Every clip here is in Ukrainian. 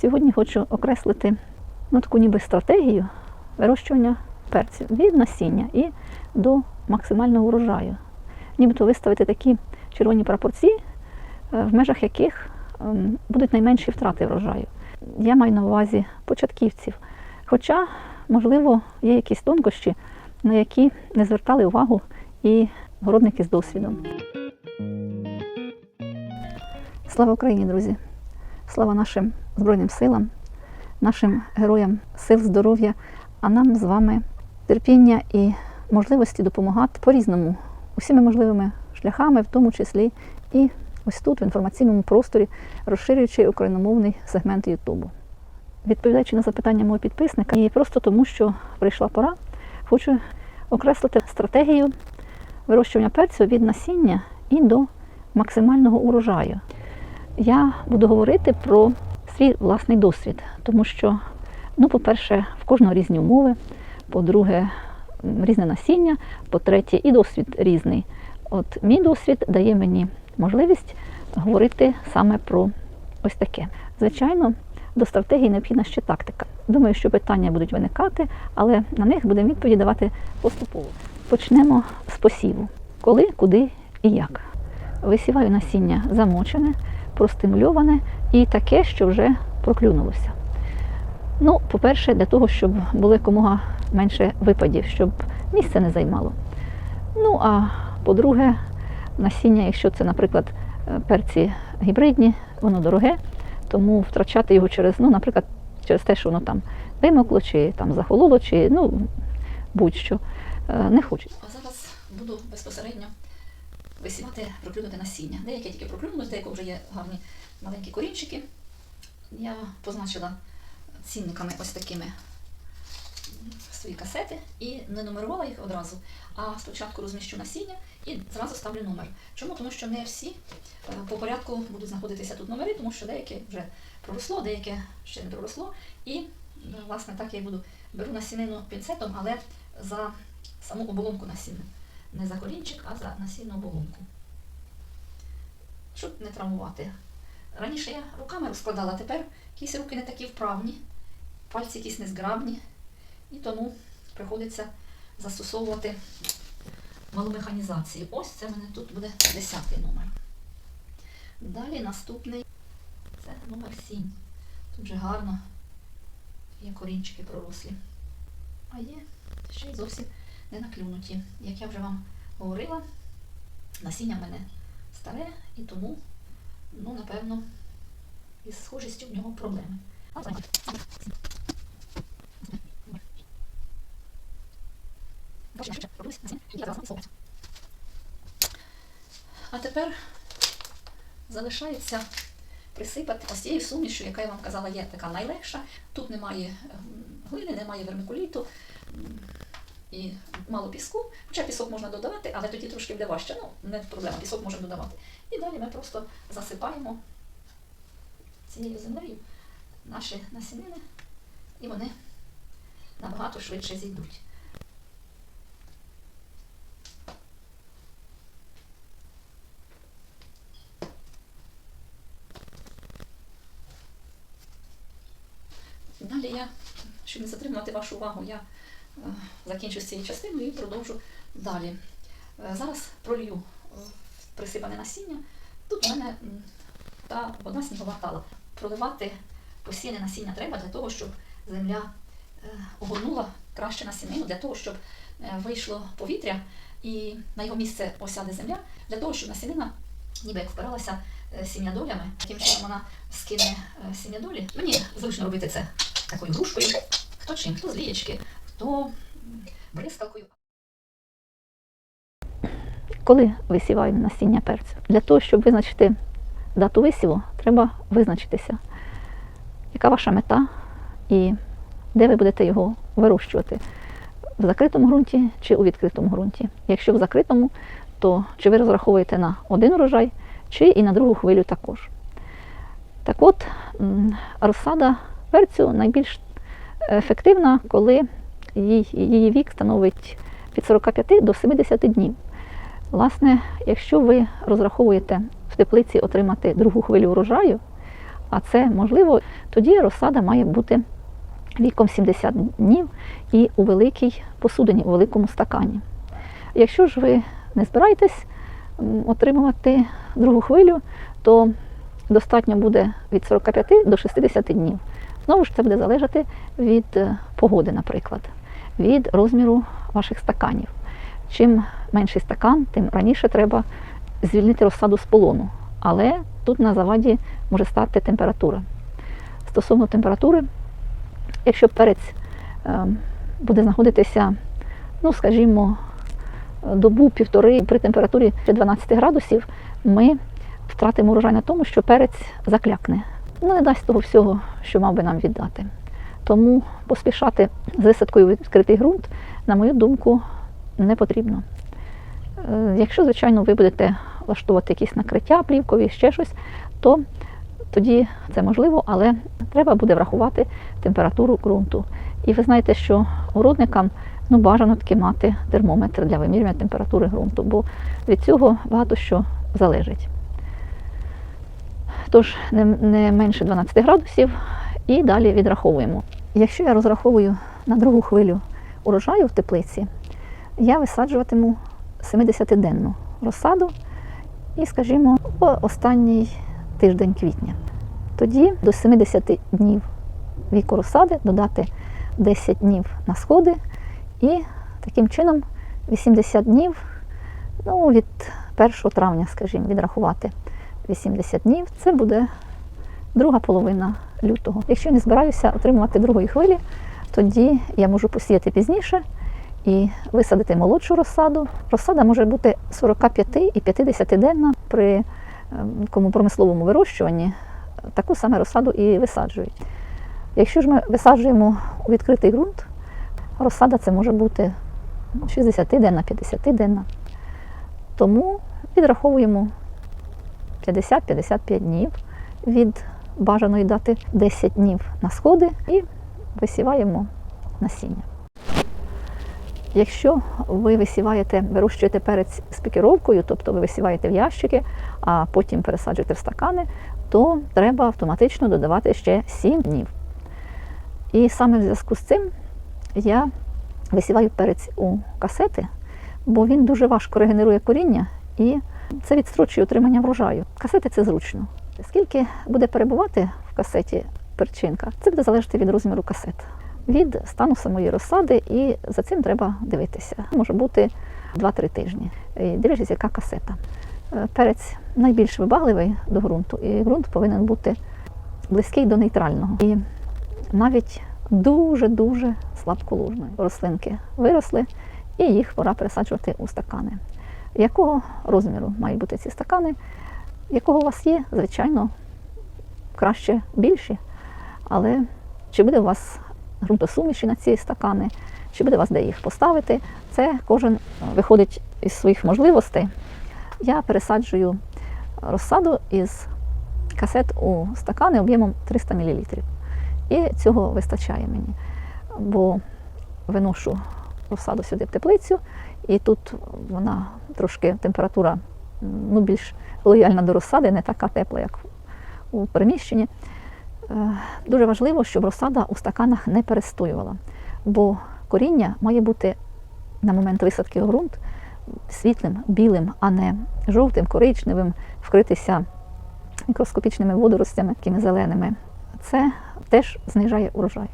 Сьогодні хочу окреслити ну, таку ніби стратегію вирощування перців від насіння і до максимального урожаю. Нібито виставити такі червоні прапорці, е, в межах яких ем, будуть найменші втрати врожаю. Я маю на увазі початківців. Хоча, можливо, є якісь тонкощі, на які не звертали увагу і городники з досвідом. Слава Україні, друзі! Слава нашим Збройним силам, нашим героям сил здоров'я, а нам з вами терпіння і можливості допомагати по-різному, усіми можливими шляхами, в тому числі і ось тут, в інформаційному просторі, розширюючи україномовний сегмент Ютубу. Відповідаючи на запитання мого підписника, і просто тому, що прийшла пора, хочу окреслити стратегію вирощування перцю від насіння і до максимального урожаю. Я буду говорити про свій власний досвід, тому що, ну, по-перше, в кожного різні умови, по-друге, різне насіння, по-третє, і досвід різний. От мій досвід дає мені можливість говорити саме про ось таке. Звичайно, до стратегії необхідна ще тактика. Думаю, що питання будуть виникати, але на них будемо відповіді давати поступово. Почнемо з посіву. Коли, куди і як. Висіваю насіння замочене, простимульоване і таке, що вже проклюнулося. Ну, по-перше, для того, щоб було якомога менше випадів, щоб місце не займало. Ну, а по-друге, насіння, якщо це, наприклад, е, перці гібридні, воно дороге, тому втрачати його через, ну, наприклад, через те, що воно там вимокло, чи там захололо, чи ну, будь-що, е, не хочеться. А зараз буду безпосередньо висівати, проклюнути насіння. Деякі тільки проклюнули, деякі вже є гарні маленькі корінчики. Я позначила цінниками ось такими свої касети і не нумерувала їх одразу, а спочатку розміщу насіння і зразу ставлю номер. Чому? Тому що не всі е, по порядку будуть знаходитися тут номери, тому що деякі вже проросло, деякі ще не проросло. І е, власне так я буду беру насінину пінцетом, але за саму оболонку насіння. Не за корінчик, а за насінну оболонку. Щоб не травмувати. Раніше я руками розкладала, тепер якісь руки не такі вправні, пальці якісь незграбні, і тому приходиться застосовувати малу механізацію. Ось це в мене тут буде 10 номер. Далі наступний це номер 7. Тут вже гарно є корінчики пророслі. А є ще й зовсім не наклюнуті. Як я вже вам говорила, насіння в мене старе і тому, ну, напевно, із схожістю в нього проблеми. А тепер залишається присипати ось цією сумішю, яка я вам казала, є така найлегша. Тут немає ем, глини, немає вермикуліту і мало піску. Хоча пісок можна додавати, але тоді трошки буде важче. Ну, не проблема, пісок можемо додавати. І далі ми просто засипаємо цією землею наші насінини, і вони набагато швидше зійдуть. Далі я, щоб не затримувати вашу увагу, я закінчу з цією частиною і продовжу далі. Е, зараз пролью е, присипане насіння. Тут у мене та вода снігова тала. Проливати посіяне насіння треба для того, щоб земля е, огорнула краще насінину, для того, щоб вийшло повітря і на його місце осяде земля, для того, щоб насінина ніби як впиралася сім'ядолями. Таким чином вона скине сім'ядолі. Мені зручно робити це такою грушкою. Хто чим, хто з лієчки, хто м, бризкалкою. Коли висіваю насіння перцю? Для того, щоб визначити дату висіву, треба визначитися, яка ваша мета і де ви будете його вирощувати. В закритому ґрунті чи у відкритому ґрунті. Якщо в закритому, то чи ви розраховуєте на один урожай, чи і на другу хвилю також. Так от, розсада перцю найбільш ефективна, коли її, вік становить від 45 до 70 днів. Власне, якщо ви розраховуєте в теплиці отримати другу хвилю урожаю, а це можливо, тоді розсада має бути віком 70 днів і у великій посудині, у великому стакані. Якщо ж ви не збираєтесь отримувати другу хвилю, то достатньо буде від 45 до 60 днів. Знову ж це буде залежати від е, погоди, наприклад, від розміру ваших стаканів. Чим менший стакан, тим раніше треба звільнити розсаду з полону. Але тут на заваді може стати температура. Стосовно температури, якщо перець е, буде знаходитися, ну скажімо, добу-півтори при температурі 12 градусів, ми втратимо урожай на тому, що перець заклякне. Ну, не дасть того всього, що мав би нам віддати. Тому поспішати з висадкою в відкритий ґрунт, на мою думку, не потрібно. Е, Якщо, звичайно, ви будете влаштовувати якісь накриття плівкові, ще щось, то тоді це можливо, але треба буде врахувати температуру ґрунту. І ви знаєте, що городникам ну, бажано таки мати термометр для вимірювання температури ґрунту, бо від цього багато що залежить. Тож не, менше 12 градусів і далі відраховуємо. Якщо я розраховую на другу хвилю урожаю в теплиці, я висаджуватиму 70-денну розсаду і, скажімо, останній тиждень квітня. Тоді до 70 днів віку розсади додати 10 днів на сходи і таким чином 80 днів ну, від 1 травня, скажімо, відрахувати 80 днів. Це буде друга половина лютого. Якщо я не збираюся отримувати другої хвилі, тоді я можу посіяти пізніше і висадити молодшу розсаду. Розсада може бути 45 і 50 денна при ем, такому промисловому вирощуванні. Таку саме розсаду і висаджують. Якщо ж ми висаджуємо у відкритий ґрунт, розсада це може бути 60 денна, 50 денна. Тому відраховуємо 50-55 днів від бажаної дати 10 днів на сходи і висіваємо насіння. Якщо ви висіваєте, вирощуєте перець з пікіровкою, тобто ви висіваєте в ящики, а потім пересаджуєте в стакани, то треба автоматично додавати ще 7 днів. І саме в зв'язку з цим я висіваю перець у касети, бо він дуже важко регенерує коріння і це відстрочує отримання врожаю. Касети це зручно. Скільки буде перебувати в касеті перчинка, це буде залежати від розміру касет, від стану самої розсади, і за цим треба дивитися. Може бути 2-3 тижні. Дивлячись, яка касета. Е, Перець найбільш вибагливий до ґрунту, і ґрунт повинен бути близький до нейтрального. І навіть дуже-дуже слабколужної рослинки виросли, і їх пора пересаджувати у стакани. Якого розміру мають бути ці стакани? Якого у вас є, звичайно, краще більші. Але чи буде у вас ґрунтосуміші на ці стакани, чи буде у вас де їх поставити, це кожен виходить із своїх можливостей. Я пересаджую розсаду із касет у стакани об'ємом 300 мл. І цього вистачає мені, бо виношу розсаду сюди в теплицю, і тут вона трошки температура ну, більш лояльна до розсади, не така тепла, як у приміщенні. Е, Дуже важливо, щоб розсада у стаканах не перестоювала, бо коріння має бути на момент висадки ґрунт світлим, білим, а не жовтим, коричневим, вкритися мікроскопічними водоростями, такими зеленими. Це теж знижає урожай.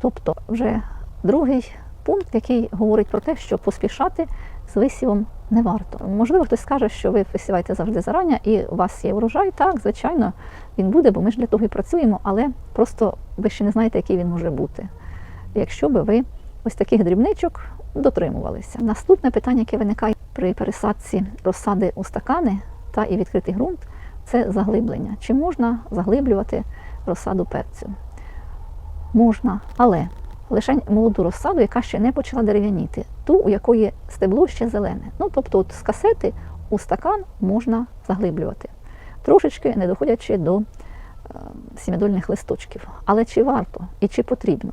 Тобто, вже другий пункт, який говорить про те, що поспішати з висівом не варто. Можливо, хтось скаже, що ви висіваєте завжди зарання і у вас є урожай. Так, звичайно, він буде, бо ми ж для того і працюємо, але просто ви ще не знаєте, який він може бути. Якщо би ви ось таких дрібничок дотримувалися. Наступне питання, яке виникає при пересадці розсади у стакани та і відкритий ґрунт, це заглиблення. Чи можна заглиблювати розсаду перцю? Можна, але лише молоду розсаду, яка ще не почала дерев'яніти, ту, у якої стебло ще зелене. Ну, тобто, от з касети у стакан можна заглиблювати, трошечки не доходячи до е, сім'ядольних листочків. Але чи варто і чи потрібно?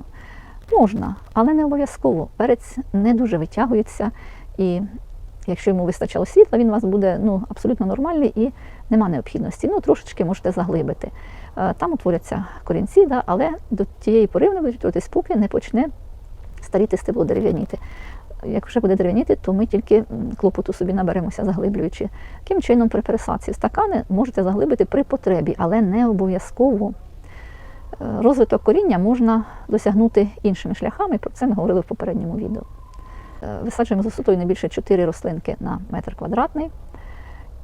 Можна, але не обов'язково. Перець не дуже витягується і Якщо йому вистачало світла, він у вас буде ну, абсолютно нормальний і нема необхідності. Ну, трошечки можете заглибити. Е, Там утворяться корінці, да, але до тієї пори вони будуть утворюватись, поки не почне старіти стебло дерев'яніти. Як вже буде дерев'яніти, то ми тільки клопоту собі наберемося, заглиблюючи. Таким чином, при пересадці стакани можете заглибити при потребі, але не обов'язково. Е, Розвиток коріння можна досягнути іншими шляхами, про це ми говорили в попередньому відео. Е, Висаджуємо з висотою не більше 4 рослинки на метр квадратний,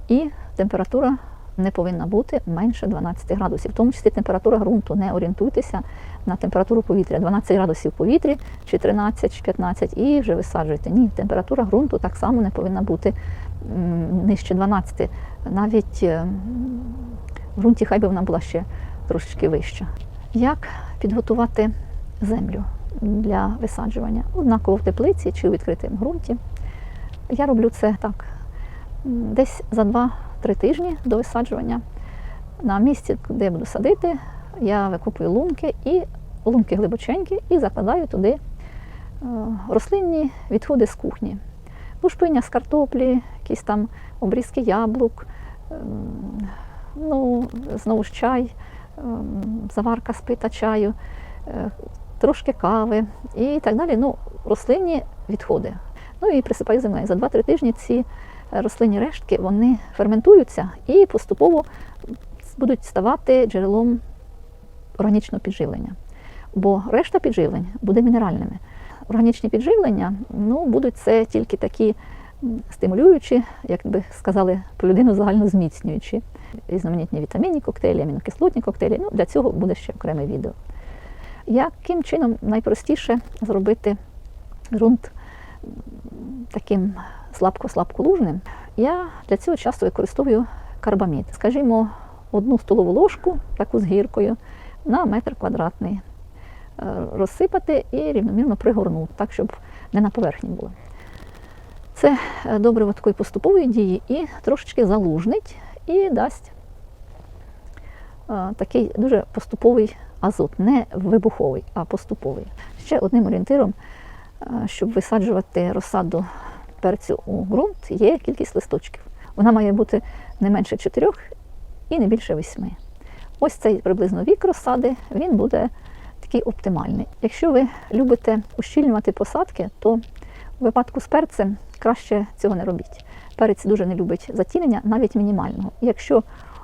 і температура не повинна бути менше 12 градусів. В тому числі температура ґрунту. Не орієнтуйтеся на температуру повітря. 12 градусів в повітрі, чи 13, чи 15, і вже висаджуєте. Ні, температура ґрунту так само не повинна бути нижче 12. Навіть е, в ґрунті хай би вона була ще трошечки вища. Як підготувати землю для висаджування? Однаково в теплиці чи у відкритому ґрунті. Я роблю це так. Десь за 2-3 тижні до висаджування. На місці, де я буду садити, я викопую лунки і лунки глибоченькі і закладаю туди е, рослинні відходи з кухні. Лушпиня з картоплі, якісь там обрізки яблук, ем, ну, знову ж чай, ем, заварка з пита чаю, е, трошки кави і так далі. Ну, рослинні відходи. Ну і присипаю землею. За 2-3 тижні ці рослинні рештки вони ферментуються і поступово будуть ставати джерелом органічного підживлення. Бо решта підживлень буде мінеральними. Органічні підживлення ну, будуть це тільки такі стимулюючі, як би сказали про людину, загально зміцнюючі. Різноманітні вітамінні коктейлі, амінокислотні коктейлі. Ну, для цього буде ще окреме відео. Яким чином найпростіше зробити ґрунт таким слабко-слабко лужним? Я для цього часто використовую карбамід. Скажімо, одну столову ложку, таку з гіркою, на метр квадратний е, розсипати і рівномірно пригорнути, так, щоб не на поверхні було. Це е, добриво такої поступової дії і трошечки залужнить і дасть е, такий дуже поступовий азот, не вибуховий, а поступовий. Ще одним орієнтиром, щоб висаджувати розсаду перцю у ґрунт, є кількість листочків. Вона має бути не менше чотирьох і не більше восьми. Ось цей приблизно вік розсади, він буде такий оптимальний. Якщо ви любите ущільнювати посадки, то у випадку з перцем краще цього не робіть. Перець дуже не любить затінення, навіть мінімального. Якщо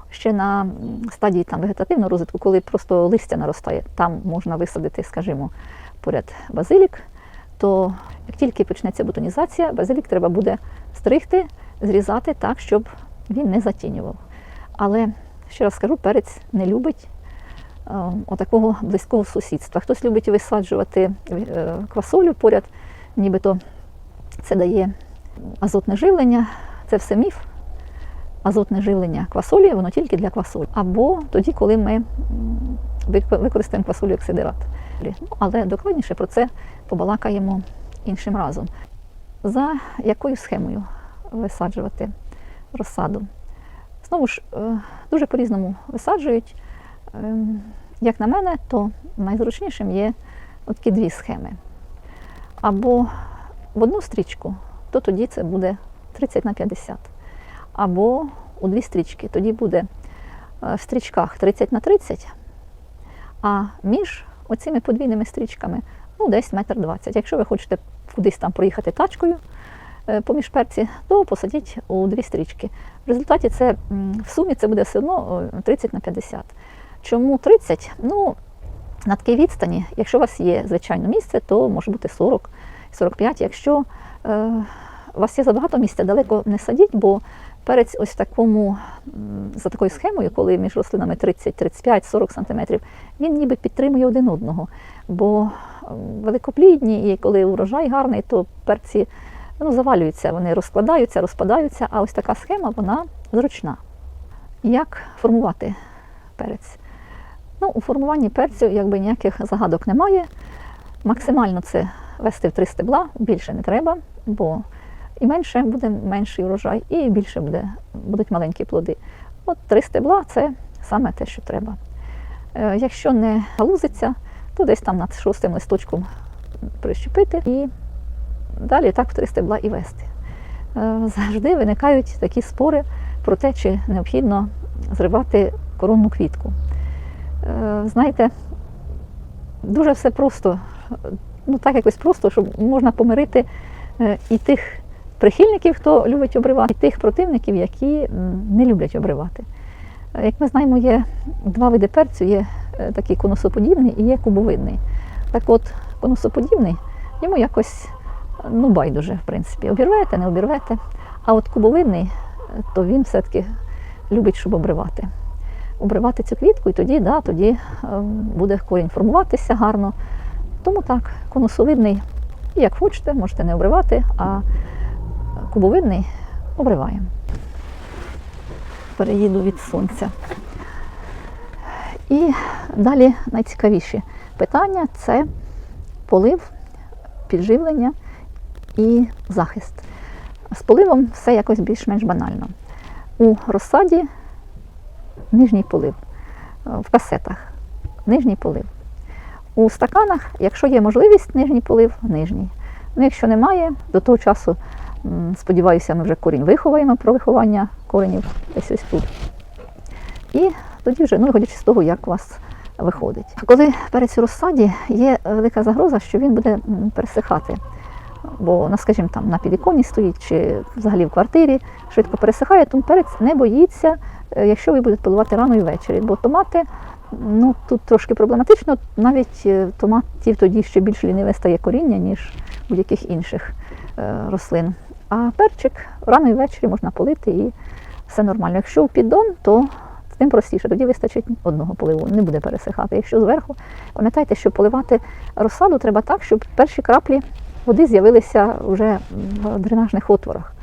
ще на стадії там, вегетативного розвитку, коли просто листя наростає, там можна висадити, скажімо, поряд базилік, то як тільки почнеться бутонізація, базилік треба буде стригти, зрізати так, щоб він не затінював. Але ще раз скажу, перець не любить е, отакого близького сусідства. Хтось любить висаджувати е, квасолю поряд, нібито це дає азотне живлення. Це все міф. Азотне живлення квасолі, воно тільки для квасолі. Або тоді, коли ми використаємо квасолю ексидират. Ну, але докладніше про це побалакаємо іншим разом. За якою схемою висаджувати розсаду? Знову ж, е, дуже по-різному висаджують. Ем, Як на мене, то найзручнішим є такі дві схеми. Або в одну стрічку, то тоді це буде 30 на 50. Або у дві стрічки, тоді буде е, в стрічках 30 на 30, а між оцими подвійними стрічками ну, десь метр 20. Якщо ви хочете кудись там проїхати тачкою е, поміж перці, то посадіть у дві стрічки. В результаті це в сумі це буде все одно е, 30 на 50. Чому 30? Ну, на такій відстані, якщо у вас є звичайно місце, то може бути 40, 45. Якщо е, у вас є забагато місця, далеко не садіть, бо перець ось такому, за такою схемою, коли між рослинами 30, 35, 40 сантиметрів, він ніби підтримує один одного. Бо великоплідні, і коли урожай гарний, то перці ну, завалюються, вони розкладаються, розпадаються, а ось така схема, вона зручна. Як формувати перець? Ну, у формуванні перцю якби ніяких загадок немає. Максимально це вести в три стебла, більше не треба, бо і менше буде менший урожай, і більше буде, будуть маленькі плоди. От три стебла це саме те, що треба. Е, Якщо не галузиться, то десь там над шостим листочком прищепити і далі так в три стебла і вести. е, завжди виникають такі спори про те, чи необхідно зривати коронну квітку. Е, Знаєте, дуже все просто, ну так якось просто, щоб можна помирити і тих прихильників, хто любить обривати, і тих противників, які не люблять обривати. Е, Як ми знаємо, є два види перцю, є е, такий конусоподібний і є кубовидний. Так от, конусоподібний, йому якось ну, байдуже, в принципі. Обірвете, не обірвете. А от кубовидний, е, то він все-таки любить, щоб обривати. Обривати цю квітку, і тоді, да, тоді е, буде корінь формуватися гарно. Тому так, конусовидний, як хочете, можете не обривати, а кубовидний обриваємо. Переїду від сонця. І далі найцікавіші питання це полив, підживлення і захист. З поливом все якось більш-менш банально. У розсаді нижній полив, в касетах нижній полив. У стаканах, якщо є можливість, нижній полив, нижній. Ну, якщо немає, до того часу, сподіваюся, ми вже корінь виховаємо про виховання коренів десь ось тут. І тоді вже, ну, виходячи з того, як у вас виходить. Коли перець у розсаді, є велика загроза, що він буде пересихати. Бо, ну, скажімо, там на підвіконні стоїть чи взагалі в квартирі швидко пересихає, тому перець не боїться, е, якщо ви будете поливати рано і ввечері. Бо томати, ну тут трошки проблематично, навіть е, томатів тоді ще більш ліниве стає коріння, ніж будь-яких інших е, рослин. А перчик рано і ввечері можна полити і все нормально. Якщо в піддон, то тим простіше, тоді вистачить одного поливу, не буде пересихати. Якщо зверху, пам'ятайте, що поливати розсаду треба так, щоб перші краплі води з'явилися вже в дренажних отворах.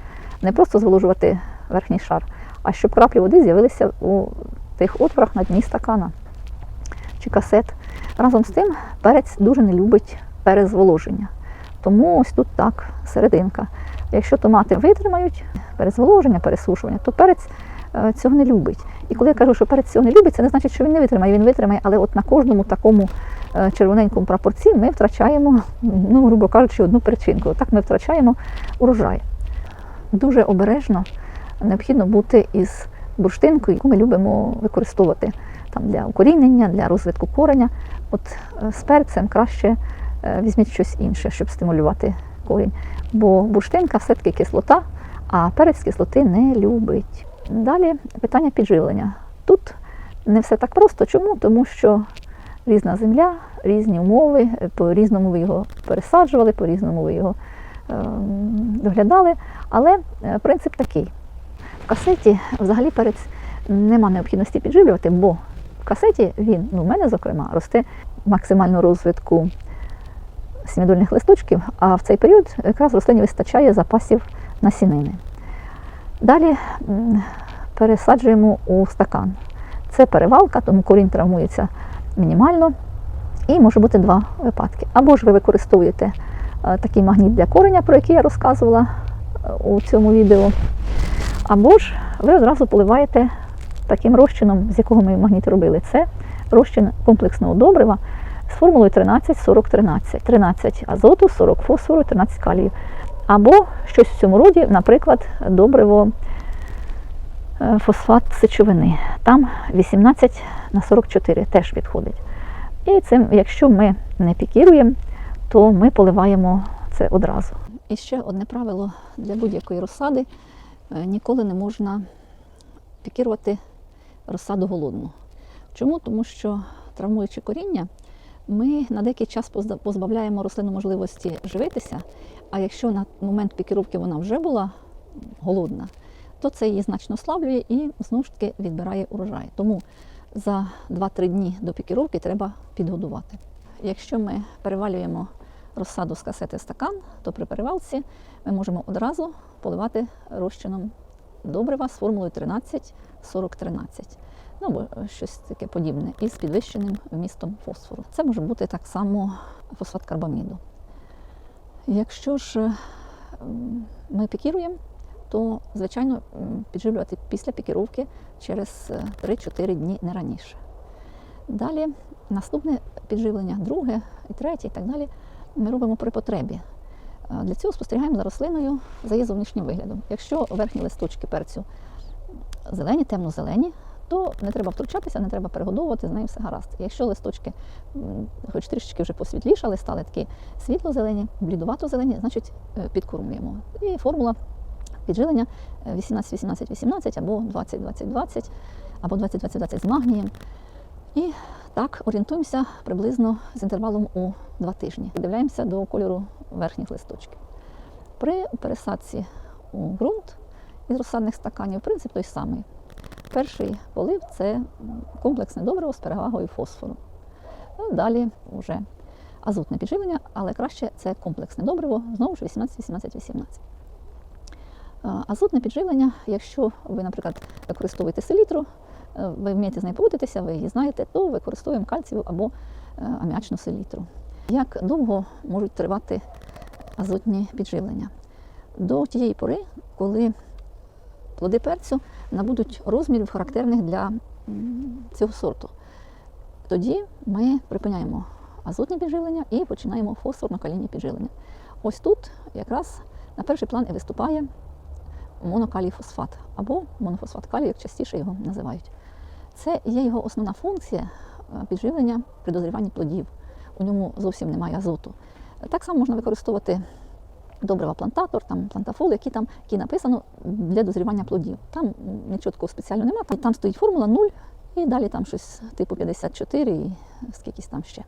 Не просто зволожувати верхній шар, а щоб краплі води з'явилися у тих отворах на дні стакана чи касет. Разом з тим перець дуже не любить перезволоження. Тому ось тут так, серединка. Якщо томати витримають перезволоження, пересушування, то перець е, цього не любить. І коли я кажу, що перець цього не любить, це не значить, що він не витримає. Він витримає, але от на кожному такому е, червоненькому прапорці ми втрачаємо, ну, грубо кажучи, одну перчинку. Отак ми втрачаємо урожай. Дуже обережно необхідно бути із бурштинкою, яку ми любимо використовувати там, для укорінення, для розвитку кореня. От е, з перцем краще візьміть щось інше, щоб стимулювати корінь. Бо бурштинка все-таки кислота, а перець кислоти не любить. Далі питання підживлення. Тут не все так просто. Чому? Тому що різна земля, різні умови, по-різному ви його пересаджували, по-різному ви його е, доглядали. Але е, принцип такий. В касеті взагалі перець нема необхідності підживлювати, бо в касеті він, ну, в мене, зокрема, росте максимальну розвитку сім'ядольних листочків, а в цей період якраз рослині вистачає запасів насінини. Далі пересаджуємо у стакан. Це перевалка, тому корінь травмується мінімально. І може бути два випадки. Або ж ви використовуєте е, такий магніт для кореня, про який я розказувала е, у цьому відео. Або ж ви одразу поливаєте таким розчином, з якого ми магніт робили. Це розчин комплексного добрива з формулою 13-40-13. 13 азоту, 40 фосфору, 13 калію. Або щось в цьому роді, наприклад, добриво е, фосфат сечовини. Там 18 на 44 теж підходить. І цим, якщо ми не пікіруємо, то ми поливаємо це одразу. І ще одне правило для будь-якої розсади: Е, ніколи не можна пікірувати розсаду голодну. Чому? Тому що травмуючи коріння, ми на деякий час позбавляємо рослину можливості живитися, а якщо на момент пікіровки вона вже була голодна, то це її значно слаблює і знову ж таки відбирає урожай. Тому за 2-3 дні до пікіровки треба підгодувати. Якщо ми перевалюємо розсаду з касети стакан, то при перевалці ми можемо одразу поливати розчином добрива з формулою 13-40-13. Ну або щось таке подібне, із підвищеним вмістом фосфору. Це може бути так само фосфат карбаміду. Якщо ж е, ми пікіруємо, то звичайно підживлювати після пікіровки через е, 3-4 дні не раніше. Далі наступне підживлення, друге і третє, і так далі, ми робимо при потребі. Е, Е, Для цього спостерігаємо за рослиною за її зовнішнім виглядом. Якщо верхні листочки перцю зелені, темно-зелені, то не треба втручатися, не треба перегодовувати, з нею все гаразд. Якщо листочки хоч трішечки вже посвітлішали, стали такі світло-зелені, блідувато-зелені, значить е, підкормлюємо. І формула піджилення е, 18-18-18 або 20-20-20, або 20-20-20 з магнієм. І так орієнтуємося приблизно з інтервалом у два тижні. Дивляємося до кольору верхніх листочків. При пересадці у ґрунт із розсадних стаканів принцип той самий. Перший полив це комплексне добриво з перевагою фосфору. Ну, Далі вже азотне підживлення, але краще це комплексне добриво, знову ж 18-18-18. Е, Азотне підживлення, якщо ви, наприклад, використовуєте селітру, е, ви вмієте з нею поводитися, ви її знаєте, то використовуємо кальцієву або е, аміачну селітру. Як довго можуть тривати азотні підживлення? До тієї пори, коли плоди перцю набудуть розмірів характерних для цього сорту. Тоді ми припиняємо азотні підживлення і починаємо фосфорно-калійні підживлення. Ось тут якраз на перший план і виступає монокалій фосфат або монофосфат калію, як частіше його називають. Це є його основна функція е, підживлення при дозріванні плодів. У ньому зовсім немає азоту. Так само можна використовувати добрива плантатор, там плантафол, які там які написано для дозрівання плодів. Там нічого такого спеціального немає. Там, там стоїть формула 0 і далі там щось типу 54 і скількись там ще.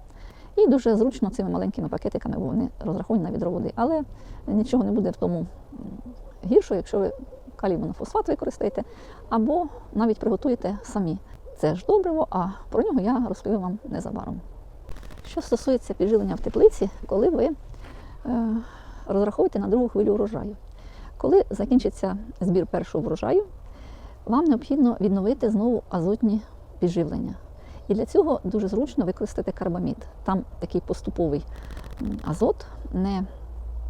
І дуже зручно цими маленькими пакетиками, вони розраховані на відро води. Але нічого не буде в тому гіршого, якщо ви калій монофосфат використаєте, або навіть приготуєте самі. Це ж добриво, а про нього я розповім вам незабаром. Що стосується підживлення в теплиці, коли ви е, розраховуєте на другу хвилю урожаю. Коли закінчиться збір першого врожаю, вам необхідно відновити знову азотні підживлення. І для цього дуже зручно використати карбамід. Там такий поступовий азот, не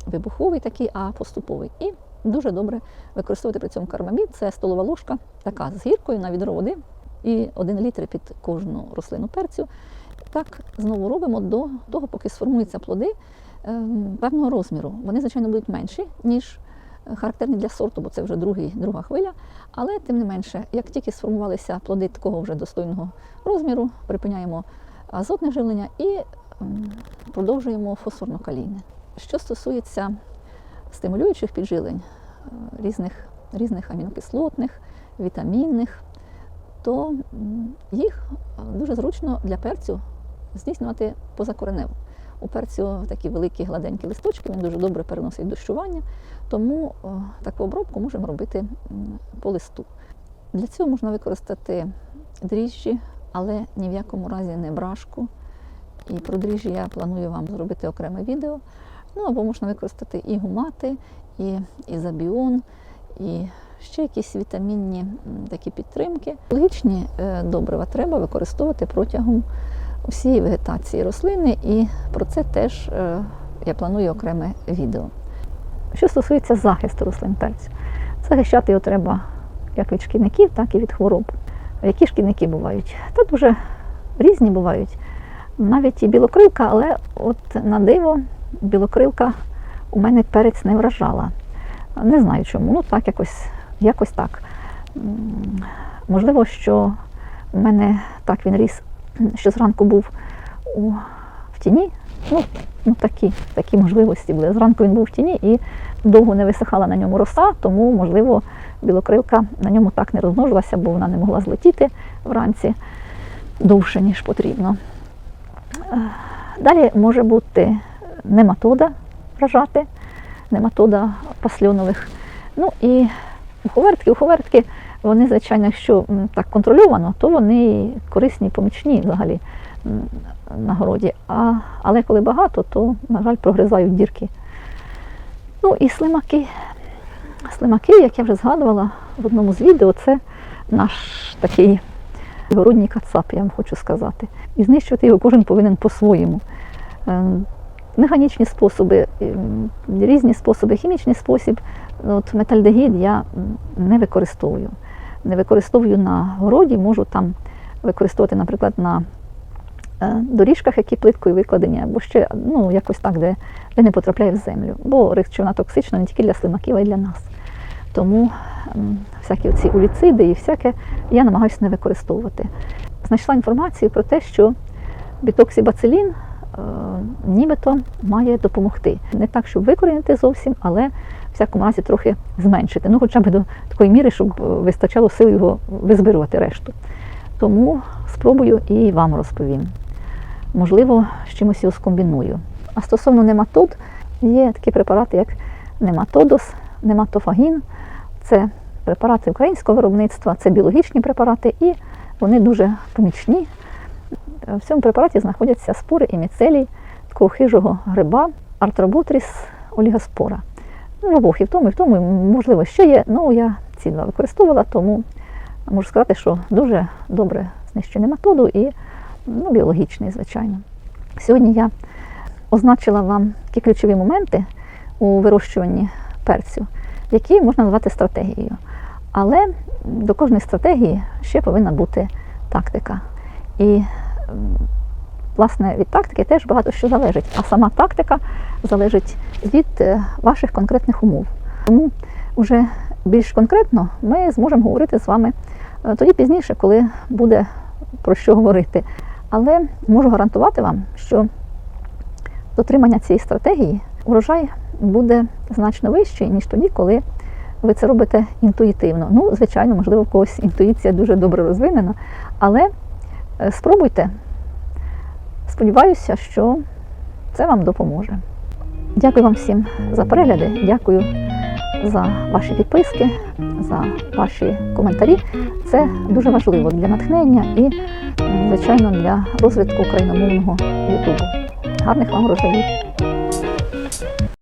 вибуховий такий, а поступовий. І дуже добре використовувати при цьому карбамід. Це столова ложка, така з гіркою на відро води і 1 літр під кожну рослину перцю. Так знову робимо до того, поки сформуються плоди певного розміру. Вони, звичайно, будуть менші, ніж е, характерні для сорту, бо це вже другий, друга хвиля. Але тим не менше, як тільки сформувалися плоди такого вже достойного розміру, припиняємо азотне живлення і ем, продовжуємо фосфорно-калійне. Що стосується стимулюючих піджилень, е, різних, різних амінокислотних, вітамінних, то їх е, дуже зручно для перцю здійснювати позакоренево. У перцю такі великі гладенькі листочки, він дуже добре переносить дощування, тому таку обробку можемо робити по листу. Для цього можна використати дріжджі, але ні в якому разі не брашку. І про дріжджі я планую вам зробити окреме відео. Ну або можна використати і гумати, і ізобіон, і ще якісь вітамінні такі підтримки. Логічні е, добрива треба використовувати протягом всієї вегетації рослини, і про це теж е, я планую окреме відео. Що стосується захисту рослин перцю, захищати його треба як від шкідників, так і від хвороб. Які шкідники бувають? Та дуже різні бувають. Навіть і білокрилка, але от на диво білокрилка у мене перець не вражала. Не знаю чому. Ну так, якось, якось так. Можливо, що у мене так він ріс, що зранку був у, в тіні. Ну, ну такі, такі можливості були. Зранку він був в тіні і довго не висихала на ньому роса, тому, можливо, білокрилка на ньому так не розмножилася, бо вона не могла злетіти вранці довше, ніж потрібно. Е, Далі може бути нематода вражати, нематода пасльонових. Ну і уховертки, уховертки, вони, звичайно, якщо так контрольовано, то вони корисні, помічні взагалі на городі. А, але коли багато, то, на жаль, прогризають дірки. Ну і слимаки. Слимаки, як я вже згадувала в одному з відео, це наш такий городній кацап, я вам хочу сказати. І знищувати його кожен повинен по-своєму. Е, Механічні способи, ем, різні способи, хімічний спосіб. От метальдегід я не використовую. Не використовую на городі, можу там використовувати, наприклад, на е, доріжках, які плиткою викладені, або ще ну, якось так, де, де не потрапляє в землю. Бо речовина токсична не тільки для слимаків, а й для нас. Тому всякі ці уліциди і всяке я намагаюся не використовувати. Знайшла інформацію про те, що бітоксибацилін е, нібито має допомогти. Не так, щоб викорінити зовсім, але всякому разі трохи зменшити. Ну, хоча б до такої міри, щоб е, вистачало сил його визбирувати решту. Тому спробую і вам розповім. Можливо, з чимось його скомбіную. А стосовно нематод, є такі препарати, як нематодос, нематофагін. Це препарати українського виробництва, це біологічні препарати, і вони дуже помічні. В цьому препараті знаходяться спори і міцелій такого хижого гриба Артроботріс олігоспора. Ну, обох і в тому, і в тому, і, можливо, ще є. Ну, я ці два використовувала, тому можу сказати, що дуже добре знищує нематоду і ну, біологічний, звичайно. Сьогодні я означила вам такі ключові моменти у вирощуванні перцю, які можна назвати стратегією. Але до кожної стратегії ще повинна бути тактика. І власне від тактики теж багато що залежить. А сама тактика залежить від е, ваших конкретних умов. Тому вже більш конкретно ми зможемо говорити з вами е, тоді пізніше, коли буде про що говорити. Але можу гарантувати вам, що дотримання цієї стратегії урожай буде значно вищий, ніж тоді, коли ви це робите інтуїтивно. Ну, звичайно, можливо, в когось інтуїція дуже добре розвинена, але е, спробуйте. Сподіваюся, що це вам допоможе. Дякую вам всім за перегляди. Дякую за ваші підписки, за ваші коментарі. Це дуже важливо для натхнення і, звичайно, для розвитку україномовного Ютубу. Гарних вам врожаїв!